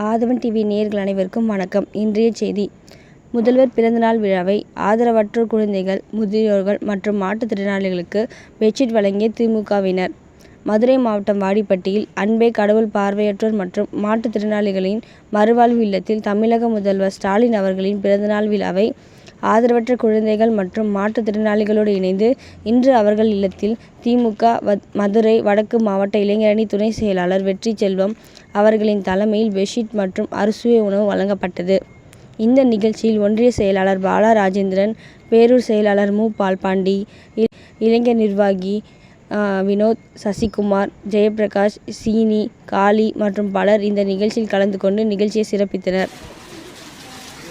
ஆதவன் TV நேர்கள் அனைவருக்கும் வணக்கம். இன்றைய செய்தி. முதல்வர் பிறந்தநாள் விழாவை ஆதரவற்றோர் குழந்தைகள் முதியோர்கள் மற்றும் மாற்றுத்திறனாளிகளுக்கு பெட்ஷீட் வழங்கிய திமுகவினர். மதுரை மாவட்டம் வாடிப்பட்டியில் அன்பே கடவுள் பார்வையற்றோர் மற்றும் மாற்றுத்திறனாளிகளின் மறுவாழ்வு இல்லத்தில் தமிழக முதல்வர் ஸ்டாலின் அவர்களின் பிறந்தநாள் விழாவை ஆதரவற்ற குழந்தைகள் மற்றும் மாற்றுத்திறனாளிகளோடு இணைந்து இன்று அவர்கள் இல்லத்தில் திமுக மதுரை வடக்கு மாவட்ட இளைஞரணி துணை செயலாளர் வெற்றிச்செல்வம் அவர்களின் தலைமையில் பெட்ஷீட் மற்றும் அறுசுவை உணவு வழங்கப்பட்டது. இந்த நிகழ்ச்சியில் ஒன்றிய செயலாளர் பாலா ராஜேந்திரன் பேரூர் செயலாளர் மு. பால்பாண்டி இளைஞர் நிர்வாகி வினோத் சசிகுமார் ஜெயபிரகாஷ் சீனி காளி மற்றும் பலர் இந்த நிகழ்ச்சியில் கலந்து கொண்டு நிகழ்ச்சியை சிறப்பித்தனர்.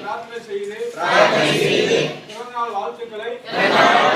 பிரார்த்தனை செய்து பிறந்தநாள் வாழ்த்துக்களை அன்புடன் தெரிவித்துக்